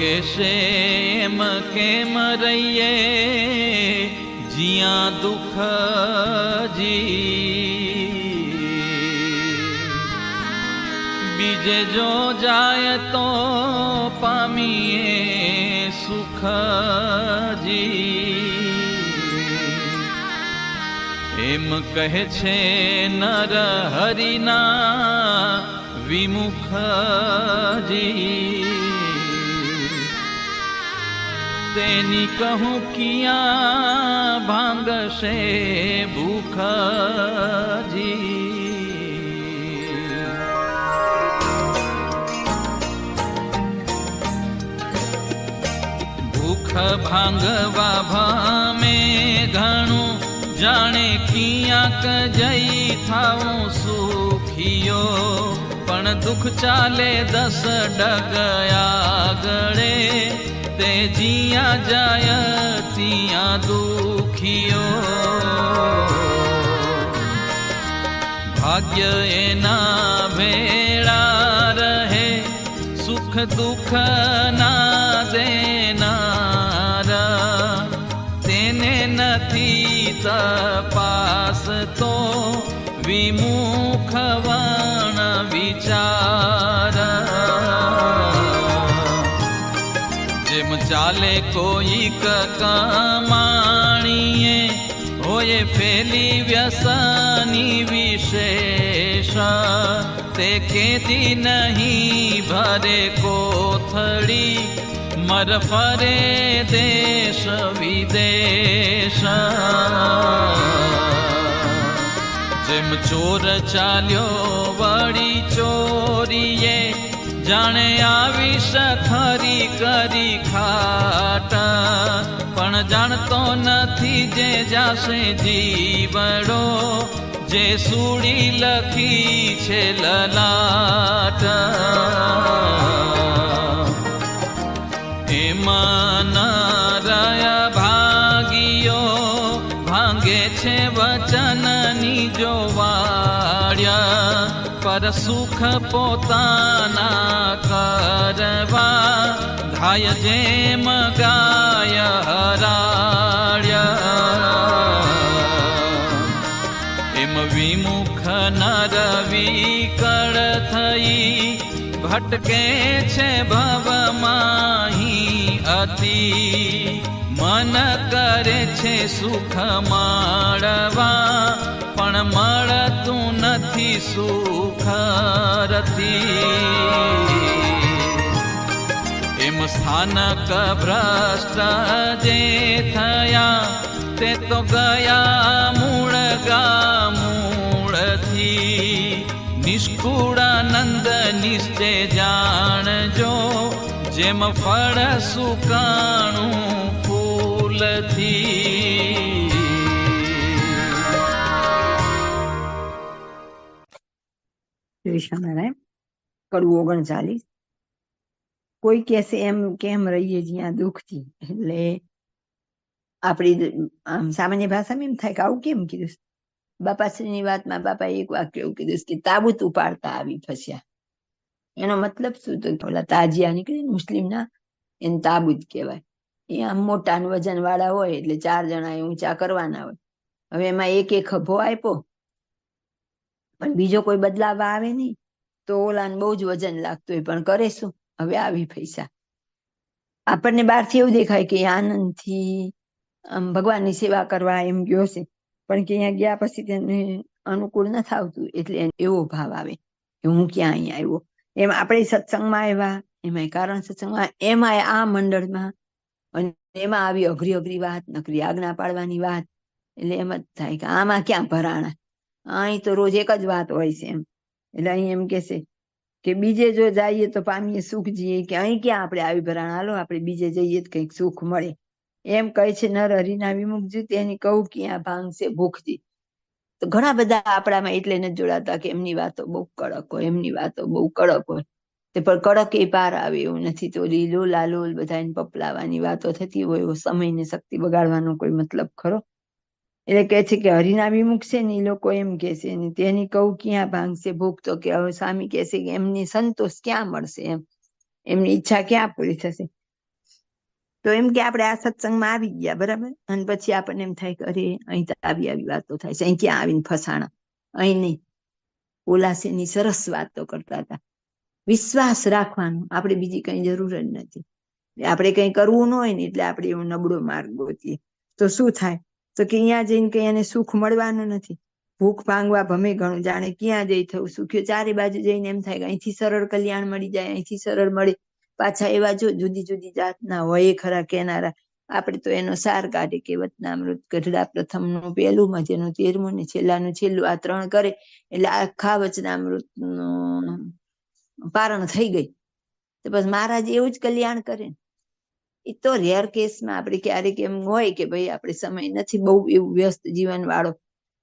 Shem के रये जिया दुख जी। बीजे जो जाय तो पामिए सुख जी। एम कहे छे नर हरिना विमुख जी। તેની કહું કિયા ભાંગશે ભૂખજી ભૂખ ભાંગવા ભામે ઘણું જાણે કિયાક જઈ થાઉં સુખિયો પણ દુઃખ ચાલે દસ ડગયા ગળે તે જીયા જાય ત્યાં દુખિયો ભાગ્ય એના ભેળા રહે, સુખ દુઃખ ના દેનારા. તેને નથી તપાસ તો વિમુખ વણ વિચાર. કોઈક કમાણીએ હોય ફેલી વ્યસની વિશેષ. તે કેદી નહીં ભરે કોથળી, મર ફરે દેશ વિદેશ. જેમ ચોર ચાલ્યો વળી ચોરીએ, જાણે આવી ખરી કરી ખાટા. પણ જાણતો નથી જે જાશે જીવડો, જે સુડી લખી છે લલાટ. એમાં રહ્યા ભાગીયો ભાંગે છે વચનની જોવાડ્યા પર સુખ પોતાના ગાય જેમ ગાય હરાડ્યા. એમ વિમુખ નર વિકળ થઈ ભટકે છે ભવમાહી અતિ. મન કરે છે સુખ માળવા પણ મળતું નથી સુખ રતી. સ્થાનક ભ્રષ્ટ જે થયા. તે તો ગયા મૂળ ગા મૂળથી નિષ્કુળાનંદ નિશ્ચે જાણજો, જેમ ફળ સુકાણું ફૂલથી. કડવું ઓગણચાલીસ. કોઈ કહેશે એમ કેમ રહીએ જ્યાં દુઃખથી એટલે આપણી આમ સામાન્ય ભાષામાં એમ થાય કે આવું કેમ કીધું? બાપાશ્રીની વાતમાં બાપા એક વાક્ય એવું કીધું કે તાબૂત ઉપાડતા આવી ફસ્યા. એનો મતલબ શું તો ઓલા તાજિયા નીકળી મુસ્લિમના, એને તાબૂત કહેવાય. એ આમ મોટા વજન વાળા હોય એટલે ચાર જણા એ ઊંચા કરવાના હોય. હવે એમાં એક એક ખભો આપ્યો. પણ બીજો કોઈ બદલાવા આવે નહીં, તો ઓલાને બહુ જ વજન લાગતું હોય, પણ કરે શું? હવે આવી પૈસા. આપણને બહારથી એવું દેખાય કે આનંદથી ભગવાનની સેવા કરવા એમ ગયો છે. પણ કે અહીંયા ગયા પછી તેને અનુકૂળ ન થતું એટલે એવો ભાવ આવે કે હું ક્યાં અહીંયા આવ્યો? એમ આપણે સત્સંગમાં આવ્યા એમાં કારણ સત્સંગમાં એમાં આ મંડળમાં, અને એમાં આવી અઘરી અઘરી વાત, નકરી આજ્ઞા પાડવાની વાત, એટલે એમ જ થાય કે આમાં ક્યાં ભરાણા? અહીં તો રોજ એક જ વાત હોય છે એમ. એટલે અહીં એમ કે છે કે બીજે જો જઈએ તો પામીએ સુખ જઈએ કે અહીં ક્યાં આપણે આવી ભરાણ? હાલો, આપણે બીજે જઈએ તો કંઈક સુખ મળે. એમ કહે છે નર હરિના વિમુખ તેની કહું ક્યાં ભાંગશે ભૂખથી? તો ઘણા બધા આપણામાં એટલે નથી જોડાતા કે એમની વાતો બહુ કડક હોય, એમની વાતો બહુ કડક હોય. તે પણ કડક એ પાર આવે એવું નથી. તો લીલો લાલોલ બધાને પપલાવાની વાતો થતી હોય, એવો સમયને શક્તિ બગાડવાનો કોઈ મતલબ ખરો? એટલે કે છે કે હરિના વિમુખ છે ને એ લોકો એમ કે છે ને, તેની કહું ક્યાં ભાંગશે ભૂખ તો કે હવે સ્વામી કે છે કે એમની સંતોષ ક્યાં મળશે એમ? એમની ઈચ્છા ક્યાં પૂરી થશે? તો એમ કે આપણે આ સત્સંગમાં આવી ગયા, બરાબર? અને પછી આપણને એમ થાય કે અરે, અહીં તો આવી આવી વાતો થાય છે. અહીં ક્યાં આવીને ફસાણા? અહીં નહીં. ઓલાસેની સરસ વાતો કરતા હતા. વિશ્વાસ રાખવાનો. આપણે બીજી કઈ જરૂર જ નથી. આપણે કઈ કરવું ન હોય ને એટલે આપણે એવો નબળો માર્ગ ગોતીએ. તો શું થાય? તો કે અહીંયા જઈને કઈ એને સુખ મળવાનું નથી. ભૂખ ભાંગવા ભમે ઘણું, જાણે ક્યાં જઈ થવું, સુખ્યો ચારે બાજુ જઈને એમ થાય કે અહીંથી સરળ કલ્યાણ મળી જાય, અહીંથી સરળ મળે. પાછા એવા જો જુદી જુદી જાતના હોય ખરા કેનારા આપણે તો એનો સાર કાઢે કે અમૃત ગઢડા પ્રથમનું પહેલું મજેનું તેરમું ને છેલ્લાનું, છેલ્લું, આ ત્રણ કરે એટલે આખા વચનામૃતનું પારણ થઈ ગઈ તો બસ મહારાજ એવું જ કલ્યાણ કરે ને. એ તો રેર કેસમાં આપણે ક્યારેક એમ હોય કે ભાઈ આપણે સમય નથી બહુ એવું વ્યસ્ત જીવન વાળો,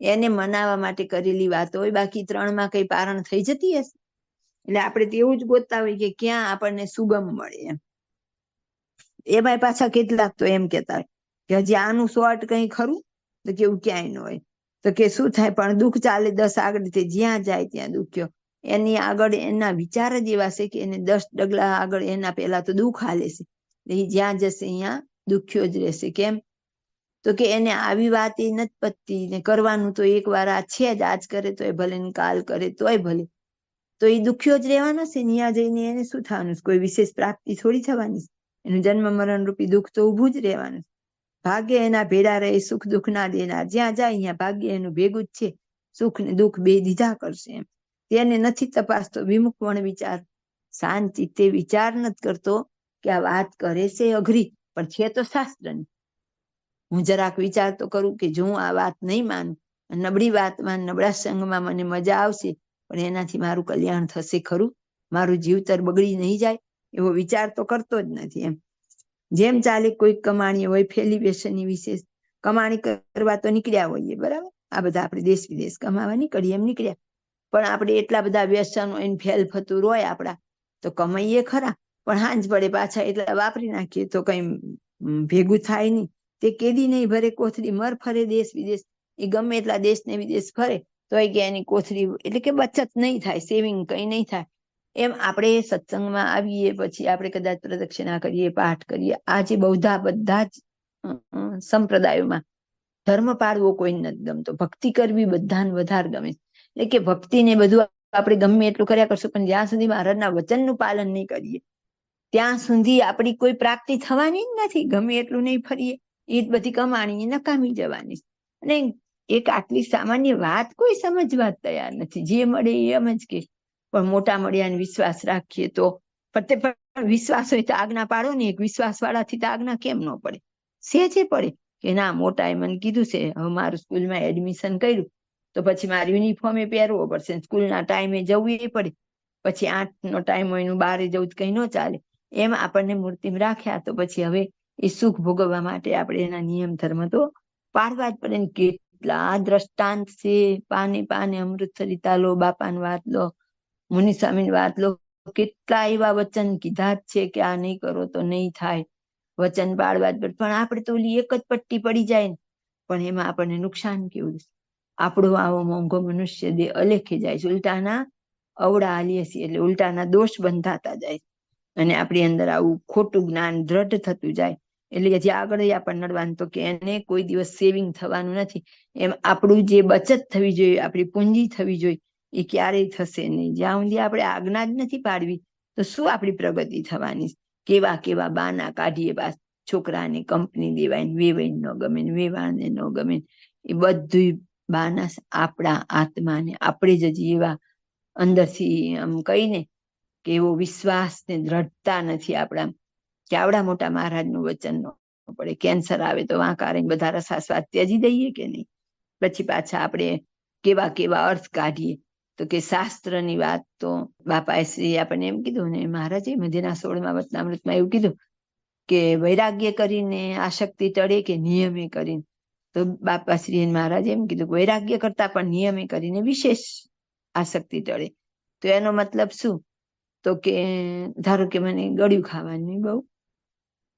એને મનાવવા માટે કરેલી વાત હોય, બાકી ત્રણમાં કઈ પારણ થઈ જતી હશે? એટલે આપણે તેવું જ ગોતતા હોય કે ક્યાં આપણને સુગમ મળે એમ. એમાં પાછા કેટલાક તો એમ કેતા હોય કે હજી આનું શોર્ટ કઈ ખરું? તો કેવું ક્યાંય ન હોય. તો કે શું થાય પણ દુઃખ ચાલે દસ આગળ જ્યાં જાય ત્યાં દુખ્યો. એની આગળ એના વિચાર જ એવા છે કે એને દસ ડગલા આગળ એના પહેલા તો દુઃખ હાલે છે. એટલે જ્યાં જશે અહીંયા દુખ્યો જ રહેશે. કેમ? તો કે એને આવી વાત એ નથી પતતી ને કરવાનું તો એક વાર આ છે જ, આજ કરે તોય ભલે ને કાલ કરે તોય ભલે. તો એ દુખ્યો જ રહેવાનો છે ત્યાં જઈને એને શું થવાનું કોઈ વિશેષ પ્રાપ્તિ થોડી થવાની એનું જન્મ મરણ રૂપી દુઃખ તો ઊભું જ રહેવાનું ભાગ્ય એના ભેડા રહે, સુખ દુઃખ ના દેનાર. જ્યાં જાય અહીંયા ભાગ્ય એનું ભેગું જ છે. સુખ ને દુઃખ બે દીધા કરશે એમ. તેને નથી તપાસતો વિમુખ પણ વિચાર. શાંતિ તે વિચાર નથી કરતો. કે આ વાત કરે છે અઘરી, પણ છે તો શાસ્ત્રની. હું જરાક વિચાર તો કરું કે જો હું આ વાત નહીં માનું નબળી વાતમાં, નબળા સંગમાં મને મજા આવશે, પણ એનાથી મારું કલ્યાણ થશે ખરું? મારું જીવતર બગડી નહીં જાય, એવો વિચાર તો કરતો જ નથી એમ. જેમ ચાલે કોઈ કમાણી હોય, ફેલી બેસની વિશેષ કમાણી કરવા તો નીકળ્યા હોઈએ, બરાબર? આ બધા આપણે દેશ વિદેશ કમાવા નીકળીએ એમ નીકળ્યા. પણ આપણે એટલા બધા વ્યસનો એને ફેલ ફતું હોય આપણા, તો કમાઈએ ખરા. પણ હાંજ પડે પાછા એટલા વાપરી નાખીએ તો કઈ ભેગું થાય નહીં. તે કેદી નહીં ભરે, કોથળી મર ફરે દેશ વિદેશ. એ ગમે એટલા દેશ ને વિદેશ ફરે, તોય કે એની કોથળી એટલે કે બચત નહીં થાય, સેવિંગ કઈ નહીં થાય. એમ આપણે સત્સંગમાં આવીએ, પછી આપણે કદાચ પ્રદક્ષિણા કરીએ, પાઠ કરીએ, આજે બૌદ્ધા બધા જ સંપ્રદાયોમાં ધર્મ પાળવો કોઈ નથી ગમતો. ભક્તિ કરવી બધાને વધારે ગમે. એટલે કે ભક્તિ ને બધું આપણે ગમે એટલું કર્યા કરશું, પણ જ્યાં સુધી મહારાજના વચનનું પાલન નહીં કરીએ ત્યાં સુધી આપણી કોઈ પ્રાપ્તિ થવાની જ નથી. ગમે એટલું નહીં ફરીએ. એ જ બધી કમાણી નકામી જવાની અને એક આટલી સામાન્ય વાત કોઈ સમજવા તૈયાર નથી. જે મળે એ જ કે પણ મોટા મળ્યાને વિશ્વાસ રાખીએ તો તે પણ વિશ્વાસ હોય તો આજ્ઞા પાડો ને. એક વિશ્વાસ વાળાથી તો આજ્ઞા કેમ ન પડે? સેજે પડે કે ના, મોટાએ મને કીધું છે, હવે મારું સ્કૂલમાં એડમિશન કર્યું. તો પછી મારે યુનિફોર્મે પહેરવો પડશે સ્કૂલના ટાઈમે જવું એ પડે. પછી આઠ નો ટાઈમ હોય એનું બારે જવું કઈ ન ચાલે. એમ આપણને મૂર્તિમાં રાખ્યા તો પછી હવે એ સુખ ભોગવવા માટે આપણે એના નિયમ ધર્મ તો પાડવા જ પડે કેટલા દ્રષ્ટાંત છે. પાને પાને અમૃત સરિતા લો, બાપાની વાત લો મુનિ સ્વામીની વાત લો. કેટલા એવા વચન કીધા જ છે કે આ નહીં કરો તો નહીં થાય. વચન પાળવા જ પડે. પણ આપણે તો ઓલી એક જ પટ્ટી પડી જાય ને. પણ એમાં આપણને નુકસાન કેવું આપણો આવો મોંઘો મનુષ્ય દેહ અલેખી જાય છે. ઉલટાના અવડા આલીએ છીએ એટલે ઉલટાના દોષ બંધાતા જાય. અને આપણી અંદર આવું ખોટું જ્ઞાન દ્રઢ થતું જાય. એટલે કે જે આગળ આપણને નડવાનું તો કે એને કોઈ દિવસ સેવિંગ થવાનું નથી. એમ આપણું જે બચત થવી જોઈએ, આપણી પૂંજી થવી જોઈએ, એ ક્યારેય થશે નહીં. જ્યાં સુધી આપણે આજ્ઞા જ નથી પાડવી, તો શું આપણી પ્રગતિ થવાની? કેવા કેવા બાના કાઢીએ બા છોકરાને કંપની દેવાય ને વેવાય ન ગમે ને વેવાને ન ગમે એ બધું બાના આપણા આત્માને, આપણે જ એવા અંદરથી આમ કહીને કે એવો વિશ્વાસ ને દ્રઢતા નથી આપણા, કે આવડા મોટા મહારાજનું વચન ન પડે, કેન્સર આવે તો વાંકારે બધા રસાસ્વાદ ત્યજી દઈએ કે નહીં? પછી પાછા આપણે કેવા કેવા અર્થ કાઢીએ? તો કે શાસ્ત્રની વાત તો બાપાએ શ્રી આપણને એમ કીધું ને, મહારાજે મધ્યના સોળમાં વચનામૃતમાં એવું કીધું કે વૈરાગ્ય કરીને આશક્તિ ટળે કે નિયમે કરીને? તો બાપા શ્રી મહારાજે એમ કીધું વૈરાગ્ય કરતા પણ નિયમે કરીને વિશેષ આસક્તિ ટળે. તો એનો મતલબ શું? તો કે ધારો કે મને ગળ્યું ખાવાની બહુ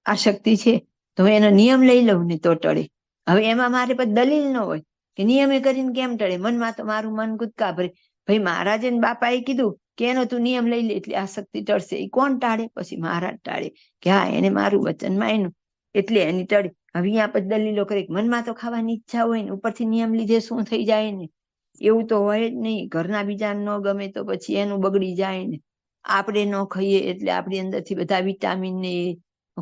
આસક્તિ છે, તો હું એનો નિયમ લઈ લઉં ને તો ટળે. હવે એમાં મારે પછી દલીલ ન હોય કે નિયમે કરીને કેમ ટળે? મનમાં તો મારું મન કૂદકા ભરે. ભાઈ મહારાજે બાપાએ કીધું કે એનો તું નિયમ લઈ લે એટલે આસક્તિ ટળશે. એ કોણ ટાળે? પછી મહારાજ ટાળે કે હા, એને મારું વચન માન્યું એટલે એની ટળે. હવે અહીંયા પછી દલીલો કરે મનમાં તો ખાવાની ઈચ્છા હોય ને, ઉપરથી નિયમ લીધે શું થઈ જાય ને? એવું તો હોય જ નહીં. ઘરના બીજાને ન ગમે તો પછી એનું બગડી જાય ને. આપણે ન ખાઈએ એટલે આપણી અંદરથી બધા વિટામિન ને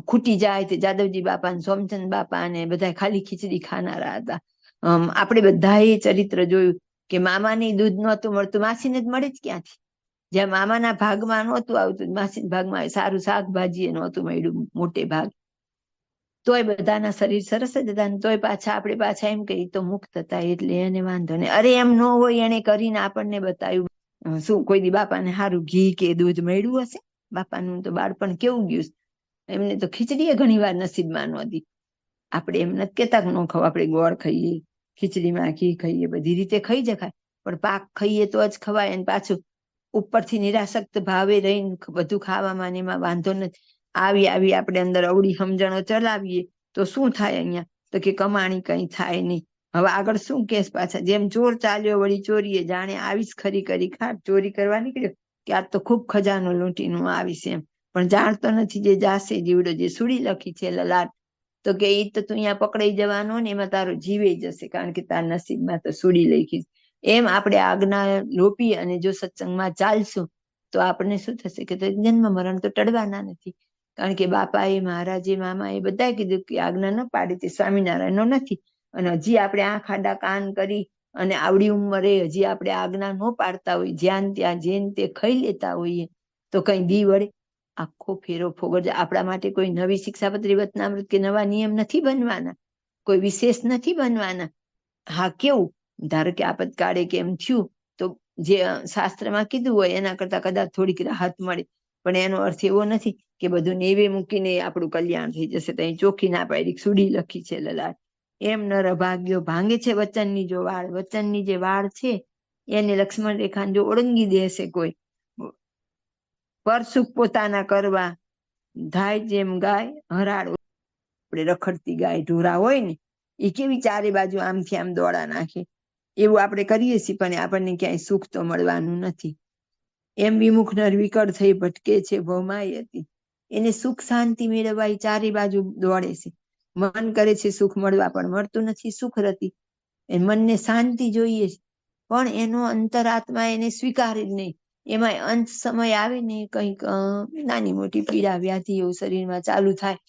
ખૂટી જાય તે જાદવજી બાપા ને, સોમચંદ બાપા ને, બધા ખાલી ખીચડી ખાનારા હતા. આપણે બધાએ ચરિત્ર જોયું કે મામાને દૂધ નહોતું મળતું, માસીને જ મળે જ ક્યાંથી? જ્યાં મામાના ભાગમાં નહોતું આવતું, માસીના ભાગમાં સારું શાકભાજી એ નહોતું મળ્યું, મોટે ભાગ. તોય બધાના શરીર સરસ જ હતા ને તોય પાછા આપણે પાછા એમ કહીએ, તો મુક્ત હતા, એટલે એને વાંધો નહીં. અરે, એમ ન હોય, એને કરીને આપણને બતાવ્યું. શું કોઈ દી બાપાને સારું ઘી કે દૂધ મળ્યું હશે? બાપાનું તો બાળપણ કેવું ગયું એમને તો ખીચડી ઘણી વાર નસીબમાં નહોતી આપણે એમ નથી કેતા ન ખાવ, આપણે ગોળ ખાઈએ, ખીચડીમાં ઘી ખાઈએ, બધી રીતે ખાઈ જખાય. પણ પાક ખાઈએ તો જ ખવાય અને પાછું ઉપરથી નિરાસક્ત ભાવે રહીને બધું ખાવામાં ને એમાં વાંધો નથી. આવી આવી આપણે અંદર અવળી સમજણો ચલાવીએ તો શું થાય અહીંયા? તો કે કમાણી કઈ થાય નહીં. હવે આગળ શું કેસ પાછા? જેમ ચોર ચાલ્યો, વળી ચોરીએ જાણે આવીશ ખરી કરી ખાટ ચોરી કરવા નીકળ્યો કે આજ તો ખૂબ ખજાનો લૂંટીનું આવીશ એમ. પણ જાણતો નથી જે જાશે, જીવડો જે સુડી લખી છે લલાટ. તો કે એ તો તું અહીંયા પકડાઈ જવાનો ને એમાં તારો જીવે જશે કારણ કે તાર નસીબમાં તો સુડી લખી એમ આપણે આજ્ઞા લોપી અને જો સત્સંગમાં ચાલશું, તો આપણને શું થશે કે તો જન્મ મરણ તો ટળવાના નથી. કારણ કે બાપાએ, મહારાજે, મામાએ બધા કીધું કે આજ્ઞા ન પાડી તે સ્વામિનારાયણનો નથી. અને હજી આપણે આંખ આડા કાન કરી અને આવડી ઉંમરે હજી આપણે આજ્ઞા ન પાડતા હોય જ્યાં ત્યાં જેન તે ખાઈ લેતા હોઈએ, તો કઈ દી વળે આખો ફેરો ફોગટ આપણા માટે કોઈ નવી શિક્ષાપત્રી વતનામૃત કે નવા નિયમ નથી બનવાના. કોઈ વિશેષ નથી બનવાના. હા, કેવું? ધારો કે આપતકાળે કે એમ થયું, તો જે શાસ્ત્રમાં કીધું હોય, એના કરતા કદાચ થોડીક રાહત મળે. પણ એનો અર્થ એવો નથી કે બધું નેવે મૂકીને આપણું કલ્યાણ થઈ જશે. તો અહીં ચોખ્ખી ના પાડી સુડી લખી છે, લલાટ. એમ નર અભાગ્યો ભાંગે છે વચનની જો વાળ. વચનની જે વાળ છે, એને લક્ષ્મણ રેખા જો ઓળંગી દેશે કોઈ. પર સુખ પોતાના કરવા ધાય જેમ ગાય હરાડ આપણે રખડતી ગાય ઢોરા હોય ને, એ કેવી ચારે બાજુ આમથી આમ દોડા નાખે. એવું આપણે કરીએ છીએ, પણ આપણને ક્યાંય સુખ તો મળવાનું નથી. એમ વિમુખ નર વિકળ થઈ ભટકે છે ભવમાઈ હતી. એને સુખ શાંતિ મેળવવા એ ચારે બાજુ દોડે છે. મન કરે છે સુખ મળવા, પણ મળતું નથી સુખ રતી. એ મનને શાંતિ જોઈએ પણ એનો અંતરાત્મા એને સ્વીકારે જ નહીં. એમાં અંત સમય આવે ને કંઈક નાની મોટી પીડા વ્યાધિ એવું શરીરમાં ચાલુ થાય,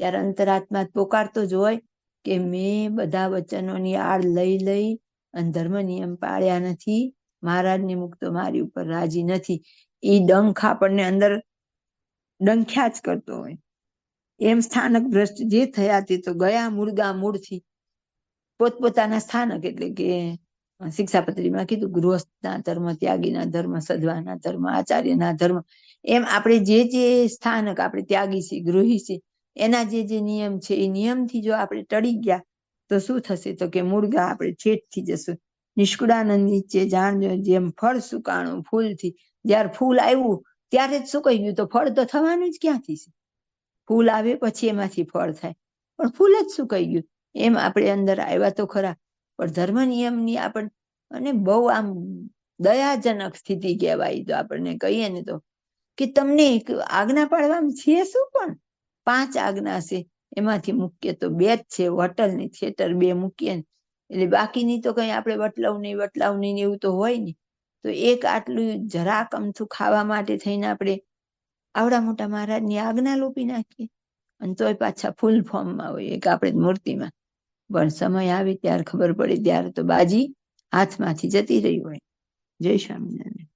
ત્યારે અંતરાત્મા પોકારતો જ હોય કે મેં બધા વચનોની આડ લઈ લઈ અને ધર્મ નિયમ પાળ્યા નથી, મહારાજને મુક્તો મારી ઉપર રાજી નથી. એ ડંખ આપણને અંદર ડંખ્યા જ કરતો હોય. એમ સ્થાનક ભ્રષ્ટ જે થયા તે તો ગયા મૂળગા મૂળથી. પોતપોતાના સ્થાનક એટલે કે શિક્ષાપત્રીમાં કીધું, ગૃહસ્થના ધર્મ, ત્યાગીના ધર્મ સદવાના ધર્મ, આચાર્યના ધર્મ. એમ આપણે જે જે સ્થાનક આપણે ત્યાગી છીએ ગૃહી છીએ એના જે જે નિયમ છે, એ નિયમથી જો આપણે ટળી ગયા, તો શું થશે? તો કે મૂળગા આપણે છેટથી જશું. નિષ્કુળાનંદ નીચે જાણજો, જેમ ફળ સુકાણું ફૂલથી, જ્યારે ફૂલ આવ્યું, ત્યારે જ સુકાઈ ગયું. તો ફળ તો થવાનું જ ક્યાંથી છે? ફૂલ આવે પછી એમાંથી ફળ થાય. પણ ફૂલ જ સુકાઈ ગયું? એમ આપણે અંદર આવ્યા તો ખરા. પણ ધર્મ નિયમની આપણને અને બહુ આમ દયાજનક સ્થિતિ કહેવાય તો આપણને કહીએ ને તો. કે તમને આજ્ઞા પાડવામાં છે શું પણ? પાંચ આજ્ઞા છે. એમાંથી મુખ્ય તો બે જ છે. વટલ ને થિયેટર બે મૂકીએ ને. એટલે બાકીની તો કઈ આપણે વટલાવ નહીં વટલાવ નહીં ને એવું તો હોય ને. તો એક આટલું જરાક અમથું ખાવા માટે થઈને આપણે આવડા મોટા મહારાજની આજ્ઞા લોપી નાખીએ. અને તોય પાછા ફૂલ ફોર્મમાં હોય એક આપણે મૂર્તિમાં. પણ સમય આવે ત્યારે ખબર પડે, ત્યારે તો બાજી હાથમાંથી જતી રહી હોય. જય સ્વામિનારાયણ.